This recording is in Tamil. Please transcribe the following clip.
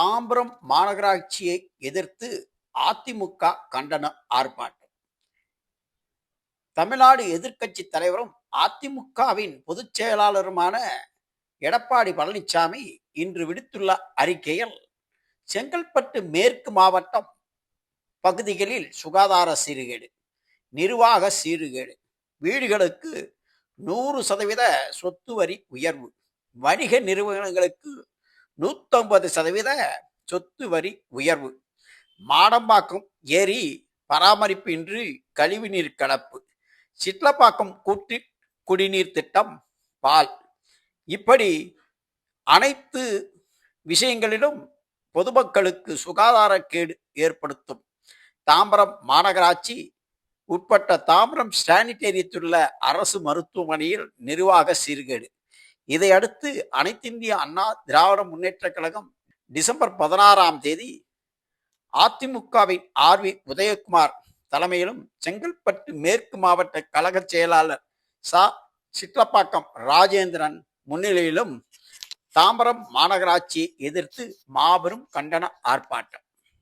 தாம்பரம் மாநகராட்சியை எதிர்த்து அதிமுக கண்டன ஆர்ப்பாட்டம். தமிழ்நாடு எதிர்க்கட்சி தலைவரும் அதிமுகவின் பொதுச் செயலாளருமான எடப்பாடி பழனிசாமி இன்று விடுத்துள்ள அறிக்கையில் செங்கல்பட்டு மேற்கு மாவட்டம் பகுதிகளில் சுகாதார சீர்கேடு நிர்வாக சீர்கேடு வீடுகளுக்கு நூறு சதவீத சொத்து வரி உயர்வு வணிக நிறுவனங்களுக்கு நூற்றம்பது சதவீத சொத்து வரி உயர்வு. மாடம்பாக்கம் ஏரி பராமரிப்பின்றி கழிவுநீர் கலப்பு. சிட்லப்பாக்கம் கூட்டு குடிநீர் திட்டம் பால். இப்படி அனைத்து விஷயங்களிலும் பொதுமக்களுக்கு சுகாதார கேடு ஏற்படுத்தும். தாம்பரம் மாநகராட்சி உட்பட்ட தாம்பரம் சானிட்டேரியத்துள்ள அரசு மருத்துவமனையில் நிர்வாக சீர்கேடு. இதையடுத்து அனைத்திந்திய அண்ணா திராவிட முன்னேற்றக் கழகம் டிசம்பர் பதினாறாம் தேதி அதிமுகவின் ஆர் வி உதயகுமார் தலைமையிலும் செங்கல்பட்டு மேற்கு மாவட்ட கழக செயலாளர் சா. சிற்றப்பாக்கம் ராஜேந்திரன் முன்னிலையிலும் தாம்பரம் மாநகராட்சியை எதிர்த்து மாபெரும் கண்டன ஆர்ப்பாட்டம்.